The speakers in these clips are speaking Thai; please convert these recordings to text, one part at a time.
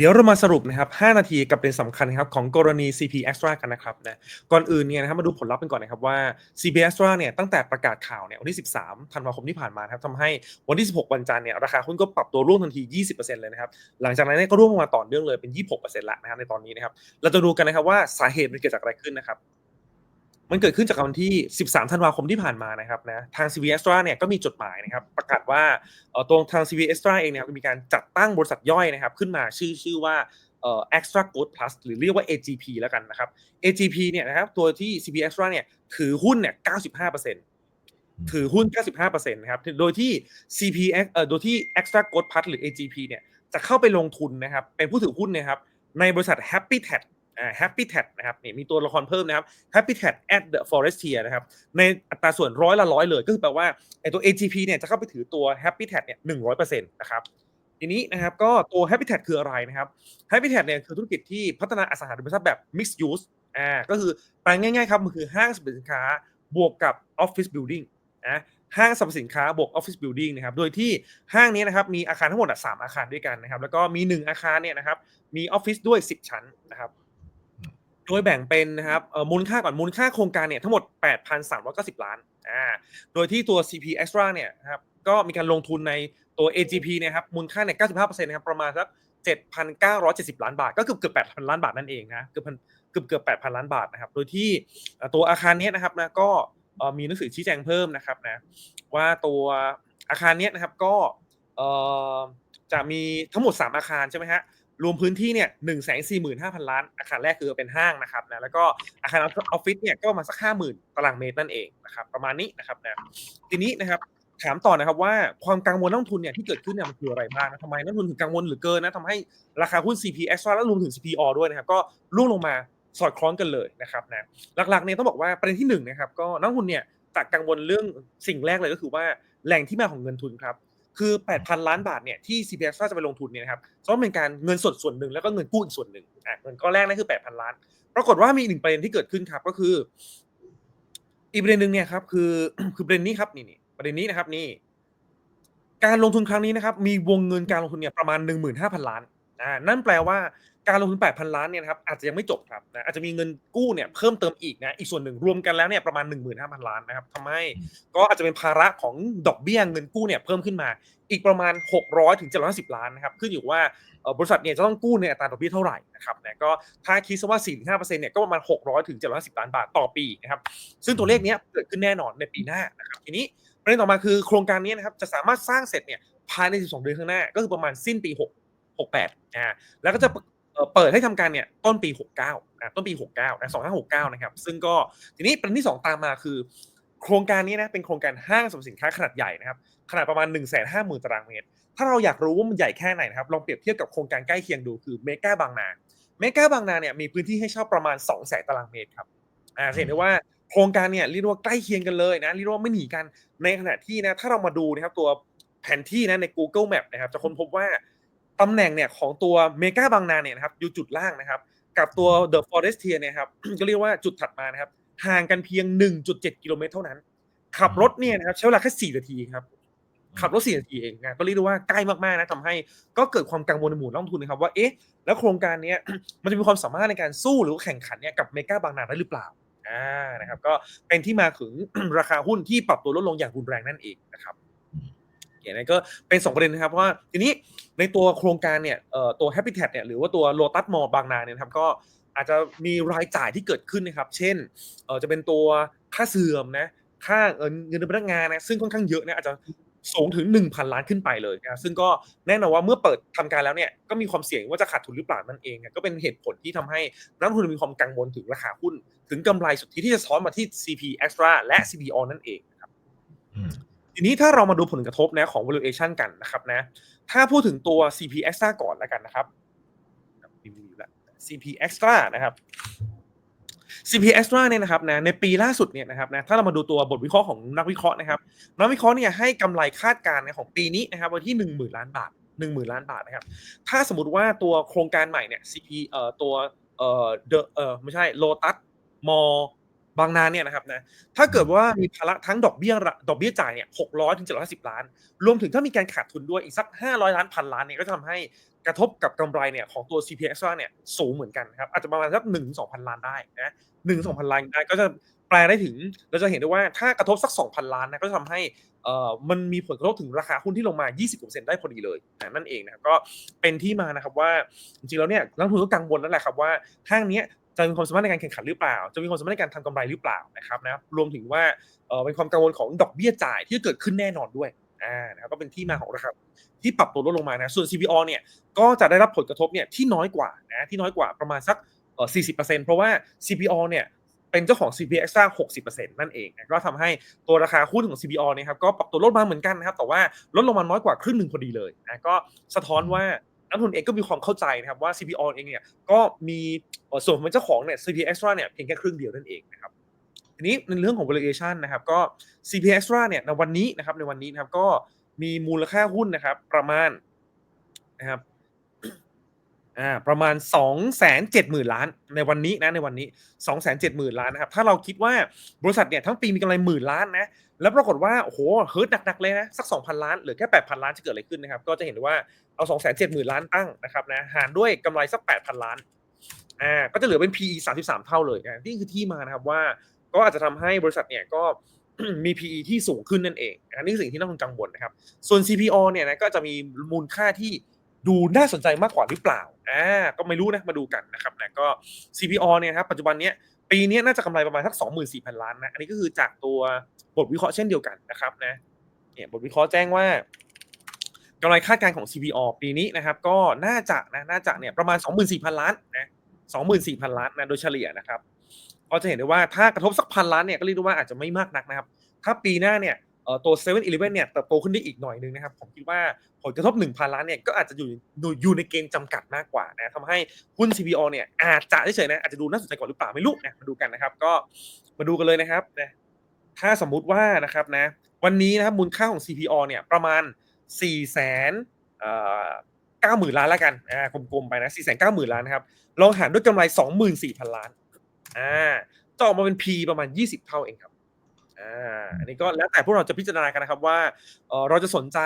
เดี๋ยวเรามาสรุปนะครับ 5 นาทีกับประเด็นสำคัญนะครับของกรณี CP Extra กันนะครับนะ ก่อนอื่นเนี่ยนะครับมาดูผลลัพธ์กันก่อนนะครับว่า CP Extra เนี่ยตั้งแต่ประกาศข่าวเนี่ยวันที่ 13 ธันวาคมที่ผ่านมาครับทำให้วันที่ 16 วันจันทร์เนี่ยราคาหุ้นก็ปรับตัวร่วงทันที 20%เลยนะครับ หลังจากนั้นเนี่ยก็ร่วงลงมาต่อเนื่องเลยเป็น 26%ละนะครับในตอนนี้นะครับ เราจะดูกันนะครับว่าสาเหตุมันเกิดจากอะไรขึ้นนะครับ มันเกิดขึ้นจากวันที่ 13 ธันวาคมที่ผ่านมานะครับนะทาง CV Extra เนี่ยก็มีจดหมายนะครับ ประกาศว่าตรงทาง CV Extra เองเนี่ยมีการจัดตั้งบริษัทย่อยนะครับ ขึ้นมาชื่อชื่อว่าเอ่อ Extra Gold Plus หรือเรียกว่า AGP แล้วกันนะครับ AGP เนี่ยนะครับตัวที่ CV Extra เนี่ยถือหุ้นเนี่ย 95%ถือหุ้น 95%นะครับโดยที่ CPX เอ่อโดยที่ Extra Gold Plus หรือ AGP เนี่ยจะเข้าไปลงทุนนะครับ เป็นผู้ถือหุ้นนะครับในบริษัท Happy t a g อ่า Happy t a g นะครับนี่มีตัวละครเพิ่มนะครับ Happy t a g at the Forestier นะครับในอัตราส่วนร้อยละร้อยเลยก็คือแปลว่าไอตัว AGP เนี่ยจะเข้าไปถือตัว Happy t a g เนี่ยหนึ่งร้อยเปอร์เซ็นต์นะครับทีนี้นะครับก็ตัว Happy t a g คืออะไรนะครับ Happy t a g เนี่ยคือธุรกิจที่พัฒนาอสังหาริมทรัพย์แบบ mixed use อ่าก็คือแปลง่ายๆครับมันคือห้างสรรพสินค้าบวกกับ office building นะห้างสรรพสินค้าบวก office building นะครับ โดยที่ห้างนี้นะครับมีอาคารทั้งหมดสามอาคารด้วยกันนะครับ แล้วก็มีหนึ่งอาคารเนี่ยนะครับมีออฟฟิศด้วย 10 ชั้นนะครับ โดยแบ่งเป็นนะครับมูลค่าก่อนมูลค่าโครงการเนี่ยทั้งหมด 8,390 ล้านอ่าโดยที่ตัว CP Extra เนี่ยนะครับก็มีการลงทุนในตัว AGP เนะครับมูลค่าเนี่ย95%นะครับประมาณสัก7,970 ล้านบาท ก็เกือบเกือบ8,000 ล้านบาทนั่นเองนะเกือบพันเกือบเกือบ8,000 ล้านบาทนะครับโดยที่ตัวอาคารเนี้ยนะครับนะก็มีหนังสือชี้แจงเพิ่มนะครับนะว่าตัวอาคารเนี้ยนะครับก็จะมีทั้งหมด 3 อาคารใช่ไหมฮะ รวมพื้นที่เนี่ยหนึ่งแสนสี่หมื่นห้าพันล้าน อาคารแรกคือเป็นห้างนะครับนะแล้วก็อาคารออฟฟิศเนี่ยก็มาสักห้าหมื่นตารางเมตรนั่นเองนะครับประมาณนี้นะครับนะทีนี้นะครับถามต่อนะครับว่าความกังวลนักทุนเนี่ยที่เกิดขึ้นเนี่ยมันคืออะไรบ้างนะทำไมนักทุนถึงกังวลหรือเกินนะทำให้ราคาหุ้น CPX และรวมถึง CPO ด้วยนะครับก็ร่วงลงมาสอดคล้องกันเลยนะครับนะหลักๆเนี่ยต้องบอกว่าประเด็นที่หนึ่งนะครับก็นักทุนเนี่ยจากกังวลเรื่องสิ่งแรกเลยก็คือว่าแหล่งที่มาของเงินทุนครับ คือ 8,000 ล้านบาทเนี่ยที่ CPX จะไปลงทุนเนี่ยนะครับต้องเป็นการเงินสดส่วนหนึ่งแล้วก็เงินกู้อีกส่วนหนึ่งอะเงินก้อนแรกนั่นคือ 8,000 ล้าน ปรากฏว่ามีอีกหนึ่งประเด็นที่เกิดขึ้นครับก็คือ อีกประเด็นหนึ่งเนี่ยครับคือคือประเด็นนี้ครับนี่นี่ประเด็นนี้นะครับนี่ การลงทุนครั้งนี้นะครับ มีวงเงินการลงทุนเนี่ยประมาณ 15,000 ล้านอ่านั่นแปลว่า การลงทุน 8,000 ล้านเนี่ยนะครับอาจจะยังไม่จบครับนะอาจจะมีเงินกู้เนี่ยเพิ่มเติมอีกนะอีกส่วนหนึ่งรวมกันแล้วเนี่ยประมาณ 15,000 ล้านนะครับทำให้ก็อาจจะเป็นภาระของดอกเบี้ยเงินกู้เนี่ยเพิ่มขึ้นมาอีกประมาณ 600ถึง750 ล้านนะครับขึ้นอยู่ว่าเอ่อบริษัทเนี่ยจะต้องกู้ในอัตราดอกเบี้ยเท่าไหร่นะครับนะก็ถ้าคิดซะว่า 4-5%เนี่ยก็ประมาณ 600ถึง750 ล้านบาทต่อปีนะครับซึ่งตัวเลขเนี้ยเกิดขึ้นแน่นอนในปีหน้านะครับทีนี้ประเด็นต่อมาคือโครงการนี้นะครับจะสามารถสร้างเสร็จเนี่ยภายใน 12 เดือนข้างหน้าก็คือประมาณสิ้นปี 6 68อ่าแล้วก็จะ เอ่อเปิดให้ทำการเนี่ยต้นปี 69นะต้นปี 69นะ2569 นะครับ ซึ่งก็ทีนี้ประเด็นที่ 2 ตามมาคือ โครงการนี้นะเป็นโครงการห้างสรรพสินค้าขนาดใหญ่นะครับ ขนาดประมาณ 1 5 0 0 0 0 ตารางเมตร ถ้าเราอยากรู้ว่ามันใหญ่แค่ไหนนะครับ ลองเปรียบเทียบกับโครงการใกล้เคียงดูคือเมกาบางนา เมกาบางนาเนี่ยมีพื้นที่ให้เช่าประมาณ 2 0 0 0 0 0 ตารางเมตรครับอ่าจะเห็นได้ว่าโครงการเนี่ยเรียกว่าใกล้เคียงกันเลยนะเรียกว่าไม่หนีกันในขณะที่นะถ้าเรามาดูนะครับตัวแผนที่นะใน Google Map นะครับจะค้นพบว่า ตำแหน่งเนี่ยของตัวเมกาบางนาเนี่ยนะครับอยู่จุดล่างนะครับ กับตัว The Forestier เนี่ยครับก็เรียกว่าจุดถัดมานะครับห่างกันเพียง 1.7 กิโลเมตรเท่านั้น ขับรถเนี่ยนะครับใช้เวลาแค่4นาทีครับขับรถ4นาทีเองนะก็เรียกได้ว่าใกล้มากๆนะทำให้ก็เกิดความกังวลในหมู่นักลงทุนนะครับว่าเอ๊ะแล้วโครงการเนี้ยมันจะมีความสามารถในการสู้หรือว่าแข่งขันเนี่ยกับเมกาบางนาได้หรือเปล่าอ่านะครับก็เป็นที่มาถึงราคาหุ้นที่ปรับตัวลดลงอย่างรุนแรงนั่นเองนะครับ อย่างนั้นก็เป็นสองประเด็นนะครับเพราะว่าทีนี้ในตัวโครงการเนี่ยตัว Happy t a g เนี่ยหรือว่าตัว Lotus Mall บางนาเนี่ยครับก็อาจจะมีรายจ่ายที่เกิดขึ้นนะครับ เช่นจะเป็นตัวค่าเสื่อมนะค่าเงินเดือนพนักงานนะซึ่งค่อนข้างเยอะนะอาจจะสูงถึง 1,000 ล้านขึ้นไปเลยนะซึ่งก็แน่นอนว่าเมื่อเปิดทำการแล้วเนี่ยก็มีความเสี่ยงว่าจะขาดทุนหรือเปล่านั่นเองก็เป็นเหตุผลที่ทำให้นักทุนมีความกังวลถึงราคาหุ้น ถึงกำไรสุทธิที่จะซ้อนมาที่ CP Extra และ CPO นั่นเองนะครับ ทีนี้ถ้าเรามาดูผลกระทบนะของ valuation กันนะครับนะ ถ้าพูดถึงตัว CP Extra ก่อนแล้วกันนะครับ CP Extra นะครับ CP Extra เนี่ยนะครับนะในปีล่าสุดเนี่ยนะครับนะถ้าเรามาดูตัวบทวิเคราะห์ของนักวิเคราะห์นะครับนักวิเคราะห์เนี่ยให้กำไรคาดการณ์ของปีนี้นะครับไว้ที่ 1 0,000 ล้านบาท 1 0,000 ล้านบาทนะครับถ้าสมมติว่าตัวโครงการใหม่เนี่ย CP เอ่อตัวเอ่อ The เอ่อไม่ใช่ Lotus Mall บางนาเนี่ยนะครับนะถ้าเกิดว่ามีภาระทั้งดอกเบี้ยระดอกเบี้ยจ่ายเนี่ย600ถึง750ล้าน รวมถึงถ้ามีการขาดทุนด้วยอีกสัก500ล้านพันล้านเนี่ยก็จะทำให้กระทบกับกำไรเนี่ยของตัว CP Extra เนี่ยสูงเหมือนกันครับอาจจะประมาณสัก1-2,000ล้านได้นะ1-2,000ล้านได้ก็จะแปลได้ถึงเราจะเห็นได้ว่าถ้ากระทบสัก 2,000 ล้านนะก็จะทำให้เอ่อมันมีผลกระทบถึงราคาหุ้นที่ลงมา 20%ได้พอดีเลยนะนั่นเองนะครับก็เป็นที่มานะครับว่าจริงๆแล้วเนี่ยนักลงทุนก็กังวลนั่นแหละครับว่าห้างเนี้ย จะมีความสามารถในการแข่งขันหรือเปล่า จะมีความสามารถในการทำกำไรหรือเปล่านะครับนะรวมถึงว่าเป็นความกังวลของดอกเบี้ยจ่ายที่จะเกิดขึ้นแน่นอนด้วยอานะครับก็เป็นที่มาของราคาที่ปรับตัวลดลงมานะส่วน CPO เนี่ยก็จะได้รับผลกระทบเนี่ยที่น้อยกว่านะที่น้อยกว่าประมาณสักเอ่อ40%เพราะว่า CPO เนี่ยเป็นเจ้าของ CP Extra 60%นั่นเองนะก็ทำให้ตัวราคาหุ้นของ CPO เนี่ยครับก็ปรับตัวลดมาเหมือนกันนะครับ แต่ว่าลดลงมาน้อยกว่าครึ่งหนึ่งพอดีเลยนะก็สะท้อนว่า นักทุนเองก็มีความเข้าใจนะครับว่า CPO เองเนี่ยก็มีส่วนของเป็นเจ้าของเนี่ย CP Extra เนี่ยเพียงแค่ครึ่งเดียวนั่นเองนะครับทีนี้ในเรื่องของ valuation นะครับก็ CP Extra เนี่ยในวันนี้นะครับในวันนี้นะครับก็มีมูลค่าหุ้นนะครับประมาณนะครับ อ่าประมาณ 270,000 ล้าน ในวันนี้นะในวันนี้ 270,000 ล้านนะครับ ถ้าเราคิดว่าบริษัทเนี่ยทั้งปีมีกำไรหมื่นล้านนะ แล้วปรากฏว่า โอ้โฮเฮิร์ตหนักๆเลยนะ สัก 2,000 ล้านหลือแค่ 8,000 ล้านจะเกิดอะไรขึ้นนะครับ ก็จะเห็นได้ว่าเอา 270,000 ล้านตั้งนะครับนะหารด้วยกำไรสัก 8,000 ล้านอ่าก็จะเหลือเป็น PE 33 เท่าเลยนะนี่คือที่มานะครับว่าก็อาจจะทำให้บริษัทเนี่ยก็มี PE ที่สูงขึ้นนั่นเองนะนี่คือสิ่งที่นักลงกังวลนะครับ ส่วน CPO เนี่ยนะก็จะมีมูลค่าที่ ดูน่าสนใจมากกว่าหรือเปล่าอาก็ไม่รู้นะมาดูกันนะครับนะก็ CPO เนี่ยครับปัจจุบันเนี้ยปีนี้น่าจะกำไรประมาณสัก24,000 ล้านนะอันนี้ก็คือจากตัวบทวิเคราะห์เช่นเดียวกันนะครับนะเนี่ยบทวิเคราะห์แจ้งว่ากำไรคาดการณ์ของ CPO ปีนี้นะครับ ก็น่าจะนะน่าจะเนี่ยประมาณ 24,000 ล้านนะ24,000 ล้านนะโดยเฉลี่ยนะครับก็จะเห็นได้ว่าถ้ากระทบสักพันล้านเนี่ยก็เรียกได้ว่าอาจจะไม่มากนักนะครับ ถ้าปีหน้าเนี่ย ตัวเอ่นอตัว7 e เ e ่ e เนี่ยเติบโตขึ้นได้อีกหน่อยนึงนะครับ ผมคิดว่าผลกระทบ 1,000 ล้านเนี่ยก็อาจจะอยู่อยู่ในเกณฑ์จำกัดมากกว่านะทำให้หุ้น CPO เนี่ยอาจจะเฉยๆนะอาจจะดูน่าสนใจกว่าหรือเปล่าไม่รู้นะมาดูกันนะครับ ก็มาดูกันเลยนะครับนะถ้าสมมุติว่านะครับนะวันนี้นะครับมูลค่าของ CPO เนี่ยประมาณ 4 0 0 0 0 0เอ่อ90,000ล้านแล้วกันอากลมๆไปนะ490,000ล้านนะครับ ลองหารด้วยกำไร24,000ล้าน อ่าจะออกมาเป็น P ประมาณ20เท่าเองครับ อาอันนี้ก็แล้วแต่พวกเราจะพิจารณากันนะครับว่าเออเราจะสนใจ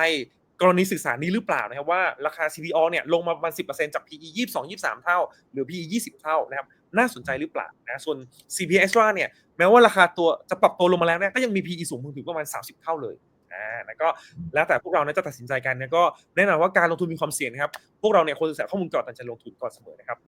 กรณีศึกษานี้หรือเปล่านะครับว่าราคา CPO เนี่ยลงมาประมาณ10%จาก PE 22-23 เท่า หรือ PE 20 เท่านะครับน่าสนใจหรือเปล่านะส่วน CP Extra เนี่ยแม้ว่าราคาตัวจะปรับตัวลงมาแล้วเนี่ยก็ยังมี PE สูงถึงประมาณ 30 เท่าเลยอ่าแล้วก็แล้วแต่พวกเรานะจะตัดสินใจกันนะก็แน่นอนว่าการลงทุนมีความเสี่ยงนะครับ พวกเราเนี่ยควรศึกษาข้อมูลก่อนตัดสินใจลงทุนก่อนเสมอนะครับ